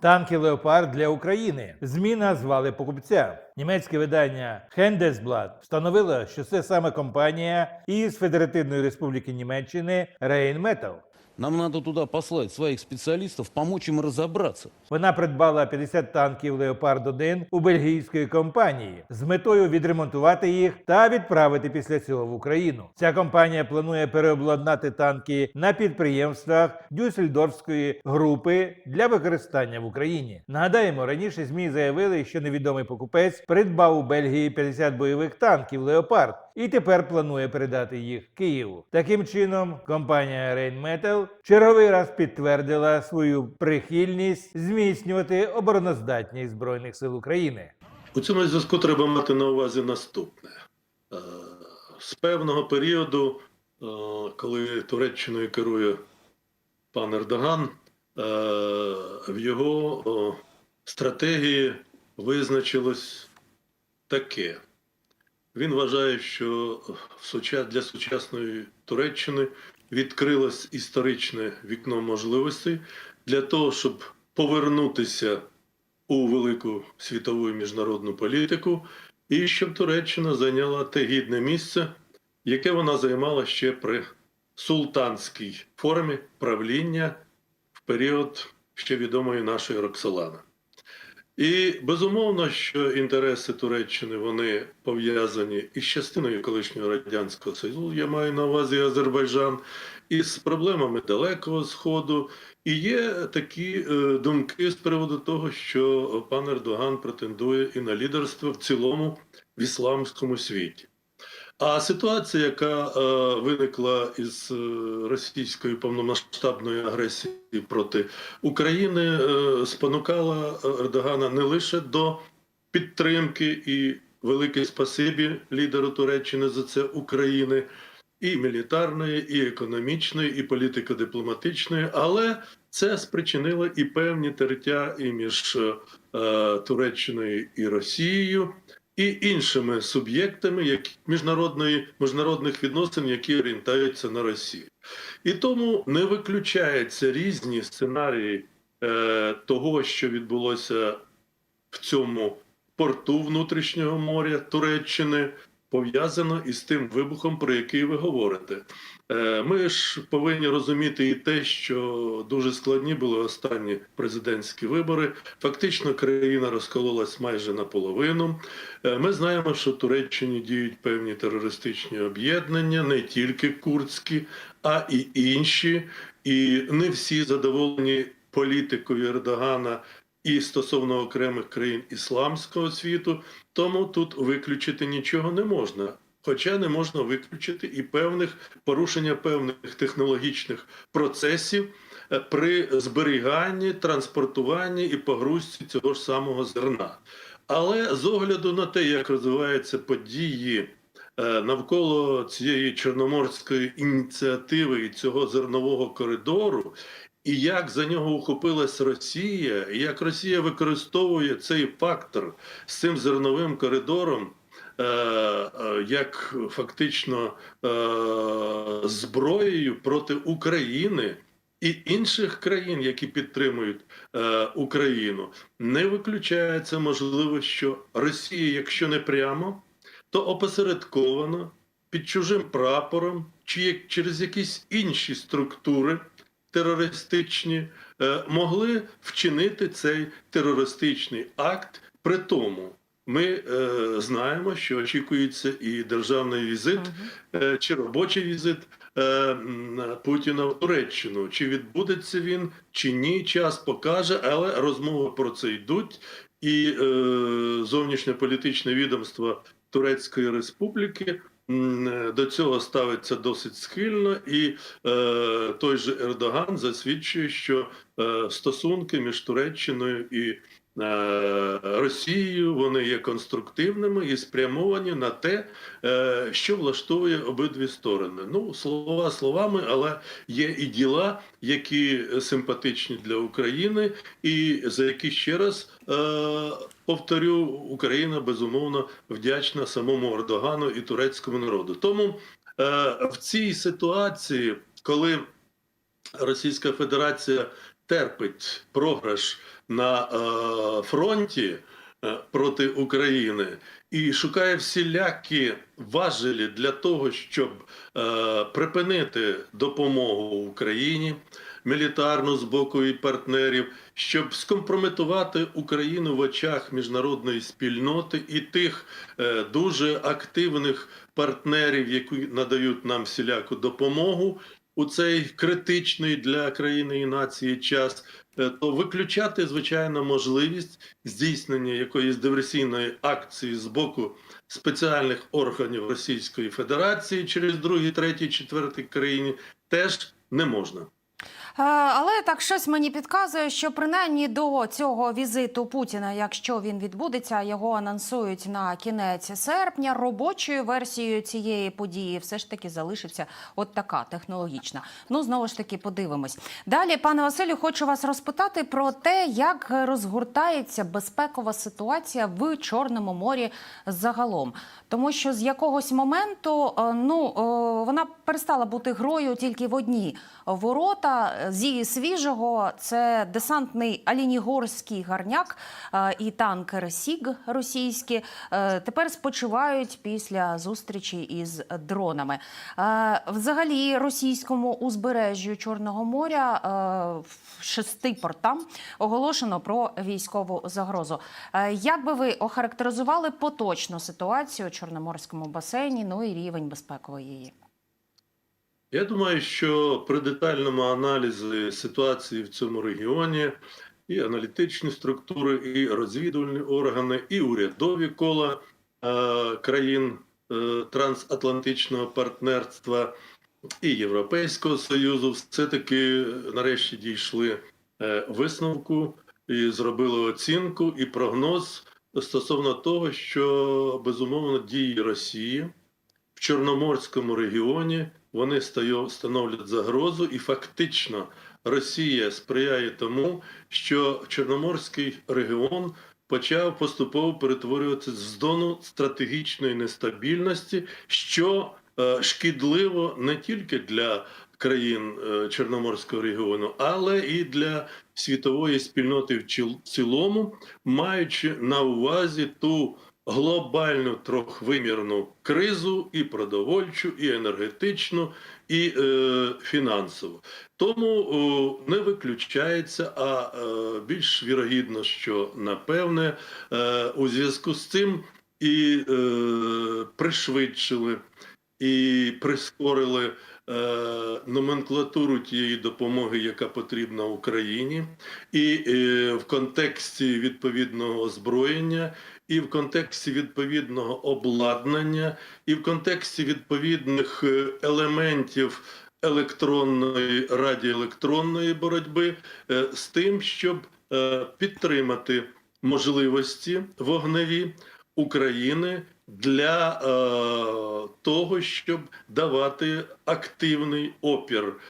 Танки Леопард для України. ЗМІ назвали покупця. Німецьке видання Handelsblatt встановило, що це саме компанія із Федеративної Республіки Німеччини Rheinmetall. Нам надо туда послать своих специалистов, помочь им разобраться. Вона придбала 50 танків Леопард 1 у бельгійської компанії з метою відремонтувати їх та відправити після цього в Україну. Ця компанія планує переобладнати танки на підприємствах Дюссельдорфської групи для використання в Україні. Нагадаємо, раніше змі заявили, що невідомий покупець придбав у Бельгії 50 бойових танків Леопард і тепер планує передати їх Києву. Таким чином, компанія Rheinmetall черговий раз підтвердила свою прихильність зміцнювати обороноздатність збройних сил України. У цьому зв'язку треба мати на увазі наступне. Е, З певного періоду, е, коли Туреччиною керує пан Ердоган, е, в його стратегії визначилось таке. Він вважає, що для сучасної Туреччини відкрилось історичне вікно можливостей для того, щоб повернутися у велику світову і міжнародну політику, і щоб Туреччина зайняла те гідне місце, яке вона займала ще при султанській формі правління в період ще відомої нашої Роксолани. І безумовно, що інтереси Туреччини вони пов'язані із частиною колишнього радянського союзу. Я маю на увазі Азербайджан, із проблемами Далекого Сходу. І є такі е, думки з приводу того, що пан Ердоган претендує і на лідерство в цілому в ісламському світі. А ситуація, яка е, виникла із е, російської повномасштабної агресії проти України, е, спонукала Ердогана не лише до підтримки і велике спасибі лідеру Туреччини за це України, і мілітарної, і економічної, і політико-дипломатичної, але це спричинило і певні тертя і між е, Туреччиною і Росією і іншими суб'єктами як міжнародної міжнародних відносин, які орієнтуються на Росію. І тому не виключаються різні сценарії е, того, що відбулося в цьому порту внутрішнього моря Туреччини, пов'язано із тим вибухом, про який ви говорите. Е, Ми ж повинні розуміти і те, що дуже складні були останні президентські вибори. Фактично, країна розкололась майже наполовину. Е, Ми знаємо, що в Туреччині діють певні терористичні об'єднання, не тільки курдські, а і інші. І не всі задоволені політикою Ердогана і стосовно окремих країн ісламського світу. Тому тут виключити нічого не можна. Хоча не можна виключити і певних порушення певних технологічних процесів е, при зберіганні, транспортуванні і погрузці цього ж самого зерна. Але з огляду на те, як розвиваються події е, навколо цієї чорноморської ініціативи і цього зернового коридору, і як за нього ухопилась Росія, і як Росія використовує цей фактор з цим зерновим коридором. е, е, Як фактично е, зброєю проти України і інших країн, які підтримують Україну, не виключається можливо, що Росія, якщо не прямо, то опосередковано під чужим прапором, чи через якісь інші структури терористичні, е, могли вчинити цей терористичний акт. При тому ми е, знаємо, що очікується і державний візит е, чи робочий візит е, Путіна в Туреччину. Чи відбудеться він, чи ні, час покаже, але розмови про це йдуть. І е, зовнішньополітичне відомство Турецької Республіки до цього ставиться досить схильно, і е, той же Ердоган засвідчує, що е, стосунки між Туреччиною і е, Росією вони є конструктивними і спрямовані на те, е, що влаштовує обидві сторони. Ну, слова словами, але є і діла, які симпатичні для України, і за які ще раз е, повторю, Україна безумовно вдячна самому Ердогану і турецькому народу. Тому е, в цій ситуації, коли Російська Федерація терпить програш на е, фронті е, проти України і шукає всілякі важелі для того, щоб е, припинити допомогу Україні, мілітарну з боку і партнерів, щоб скомпрометувати Україну в очах міжнародної спільноти і тих е, дуже активних партнерів, які надають нам всіляку допомогу у цей критичний для країни і нації час, е, то виключати звичайно можливість здійснення якоїсь диверсійної акції з боку спеціальних органів Російської Федерації через другі, треті, четверті країни теж не можна. Е, Але так щось мені підказує, що принаймні до цього візиту Путіна, якщо він відбудеться, його анонсують на кінець серпня. Робочою версією цієї події все ж таки залишиться от така технологічна. Ну знову ж таки подивимось. Далі, пане Василю, хочу вас розпитати про те, як розгортається безпекова ситуація в Чорному морі загалом, тому що з якогось моменту е, ну е, вона перестала бути грою тільки в одні ворота. Зі свіжого це десантний Алінігорський гарняк е, і танкер Сіг російські е, тепер спочивають після зустрічі із дронами. Е, Взагалі, російському узбережжю Чорного моря в шести портам оголошено про військову загрозу. Як би ви охарактеризували поточну ситуацію у Чорноморському басейні, ну і рівень безпекової? Я думаю, що при детальному аналізі ситуації в цьому регіоні і аналітичні структури, і розвідувальні органи, і урядові кола е, країн е, трансатлантичного партнерства і Європейського Союзу все-таки нарешті дійшли е, висновку і зробили оцінку і прогноз стосовно того, що безумовно дії Росії в Чорноморському регіоні вони становлять загрозу, і фактично Росія сприяє тому, що Чорноморський регіон почав поступово перетворюватися з зону стратегічної нестабільності, що е, шкідливо не тільки для країн е, Чорноморського регіону, але і для світової спільноти в цілому, маючи на увазі ту глобальну трьохвимірну кризу і продовольчу, і енергетичну, і е, фінансову. Тому о, не виключається, а е, більш вірогідно, що напевне е, у зв'язку з цим і е, пришвидшили і прискорили е, номенклатуру тієї допомоги, яка потрібна Україні, і е, в контексті відповідного озброєння, і в контексті відповідного обладнання, і в контексті відповідних е, елементів електронної радіоелектронної боротьби е, з тим, щоб е, підтримати можливості вогневі України для того, щоб давати активний опір